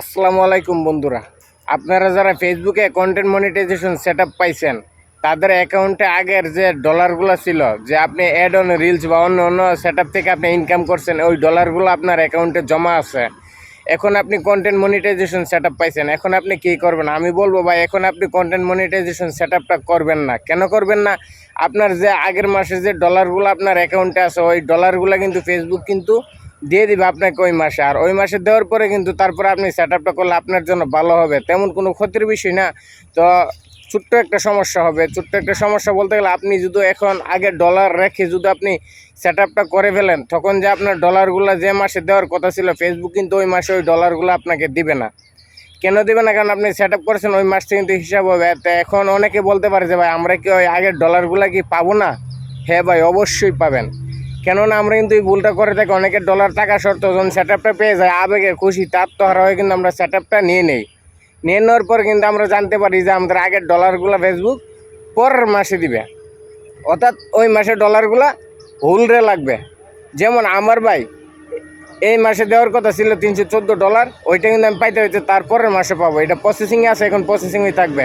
আসসালামু আলাইকুম বন্ধুরা। আপনারা যারা ফেসবুকে কন্টেন্ট মনিটাইজেশন সেট পাইছেন, তাদের অ্যাকাউন্টে আগের যে ডলারগুলো ছিল, যে আপনি অ্যাড অন রিলস বা অন্য অন্য সেট থেকে আপনি ইনকাম করছেন, ওই ডলারগুলো আপনার অ্যাকাউন্টে জমা আছে। এখন আপনি কন্টেন্ট মনিটাইজেশন সেট পাইছেন, এখন আপনি কী করবেন? আমি বলব ভাই, এখন আপনি কন্টেন্ট মনিটাইজেশন সেট করবেন না। কেন করবেন না? আপনার যে আগের মাসে যে ডলারগুলো আপনার অ্যাকাউন্টে আছে, ওই ডলারগুলো কিন্তু ফেসবুক কিন্তু দিয়ে দিবে আপনাকে ওই মাসে। আর ওই মাসে দেওয়ার পরে কিন্তু তারপরে আপনি সেট আপটা করলে আপনার জন্য ভালো হবে। তেমন কোনো ক্ষতির বিষয় না। তো ছোট্ট একটা সমস্যা হবে। ছোট্ট একটা সমস্যা বলতে গেলে আপনি যদি এখন আগে ডলার রেখে যদি আপনি সেট আপটা করে ফেলেন, তখন যে আপনার ডলারগুলো যে মাসে দেওয়ার কথা ছিল ফেসবুক কিন্তু ওই মাসে ওই ডলারগুলো আপনাকে দিবে না। কেন দেবে না? কারণ আপনি সেট আপ করেছেন, ওই মাস থেকে কিন্তু হিসাব হবে। তো এখন অনেকে বলতে পারে যে, ভাই, আমরা কি ওই আগের ডলারগুলো কি পাবো না? হ্যাঁ ভাই, অবশ্যই পাবেন। কেননা আমরা কিন্তু এই ভুলটা করে থাকি, অনেকের ডলার টাকা শর্ত যখন সেট আপটা পেয়ে যায়, আবেগে খুশি, তার তো হারা হয়ে কিন্তু আমরা সেট আপটা নিয়ে নেই। নিয়ে নেওয়ার পর কিন্তু আমরা জানতে পারি যে আমাদের আগের ডলারগুলো ফেসবুক পরের মাসে দিবে। অর্থাৎ ওই মাসে ডলারগুলা হুলরে লাগবে। যেমন আমার ভাই, এই মাসে দেওয়ার কথা ছিল তিনশো চোদ্দ ডলার ওইটা কিন্তু আমি পাইতে হইতে তারপরের মাসে পাবো। এটা প্রসেসিংয়ে আছে, এখন প্রসেসিংয়ে থাকবে।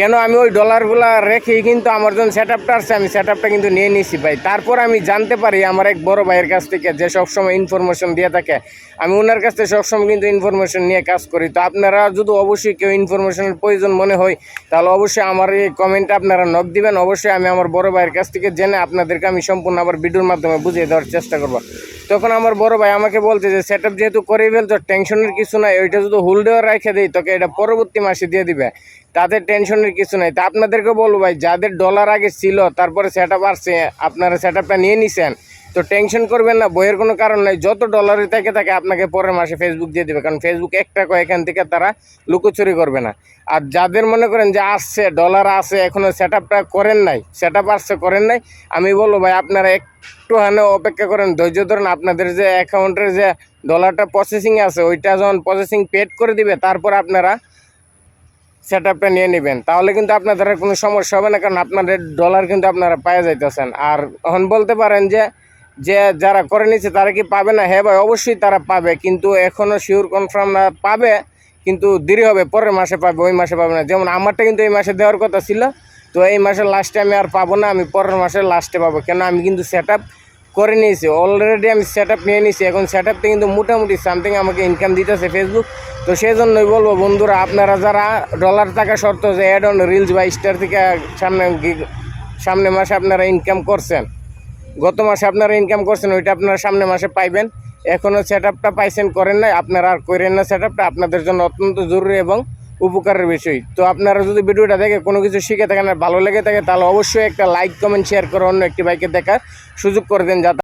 কেন আমি ওই ডলারগুলো রেখেই কিন্তু আমার যখন সেট আপটা আসছে, আমি সেট আপটা কিন্তু নিয়ে নিয়েছি ভাই। তারপর আমি জানতে পারি আমার এক বড় ভাইয়ের কাছ থেকে যে সবসময় ইনফরমেশন দিয়ে থাকে, আমি ওনার কাছ থেকে সবসময় কিন্তু ইনফরমেশন নিয়ে কাজ করি। তো আপনারা যদি অবশ্যই কেউ ইনফরমেশনের প্রয়োজন মনে হয়, তাহলে অবশ্যই আমার এই কমেন্টে আপনারা নক দিবেন। অবশ্যই আমি আমার বড় ভাইয়ের কাছ থেকে জেনে আপনাদেরকে আমি সম্পূর্ণ আবার ভিডিওর মাধ্যমে বুঝিয়ে দেওয়ার চেষ্টা করব। তখন আমার বড় ভাই আমাকে বলছে যে সেট আপ যেহেতু করে ফেলতো টেনশনের কিছু নাই, ওইটা যদি হোল্ডেও রেখে দিই, তোকে এটা পরবর্তী মাসে দিয়ে দিবে। তাদের টেনশনের কিছু নাই। তা আপনাদেরকে বলব ভাই, যাদের ডলার আগে ছিল, তারপরে সেট আপ আসছে, আপনারা সেট আপটা নিয়ে নিছেন। তো টেনশন করবেন না, বইয়ের কোনো কারণ নাই। যত ডলারই থাকে থাকে, আপনাকে পরের মাসে ফেসবুক দিয়ে দেবে। কারণ ফেসবুক এক টাকা এখান থেকে তারা লুকোচুরি করবে না। আর যাদের মনে করেন যে আসছে ডলার আছে এখনও সেট আপটা করেন নাই সেট আপ আসছে, করেন নাই, আমি বলব ভাই, আপনারা একটু হানে অপেক্ষা করেন। ধৈর্য ধরেন, আপনাদের যে অ্যাকাউন্টের যে ডলারটা প্রসেসিং আছে, ওইটা যখন প্রসেসিং পেড করে দিবে, তারপর আপনারা সেট আপটা নিয়ে নেবেন। তাহলে কিন্তু আপনাদের কোনো সমস্যা হবে না, কারণ আপনাদের ডলার কিন্তু আপনারা পাওয়া যাইতেছেন। আর এখন বলতে পারেন যে যে যারা করে নিচ্ছে তারা কি পাবে না? হ্যাঁ ভাই, অবশ্যই তারা পাবে, কিন্তু এখনও শিওর কনফার্ম না, পাবে, কিন্তু দেরি হবে, পরের মাসে পাবে, ওই মাসে পাবে না। যেমন আমারটা কিন্তু এই মাসে দেওয়ার কথা ছিল, তো এই মাসের লাস্টে আমি আর পাবো না, আমি পরের মাসের লাস্টে পাবো। কেন? আমি কিন্তু সেট করে নিয়েছি। অলরেডি আমি সেট আপ নিয়ে নিয়েছি। এখন সেট আপতে কিন্তু মোটামুটি সামথিং আমাকে ইনকাম দিতেছে ফেসবুক তো সেই জন্যই বলব বন্ধুরা, আপনারা যারা ডলার টাকা শর্ত যে অ্যাড অন রিলস বা স্টার থেকে সামনে সামনে মাসে আপনারা ইনকাম করছেন, গত মাসে আপনারা ইনকাম করছেন, ওইটা আপনারা সামনে মাসে পাইবেন। এখনও সেট আপটা পাইছেন, করেন নাই, আপনারা আর করেন না সেট আপটা আপনাদের জন্য অত্যন্ত জরুরি এবং উপকারের বিষয়। তো আপনারা যদি ভিডিওটা দেখে কোনো কিছু শিখে থাকেন আর ভালো লেগে থাকে, তাহলে অবশ্যই একটা লাইক কমেন্ট শেয়ার করে অন্য একটি বাইকে দেখার সুযোগ করে দেন যাতে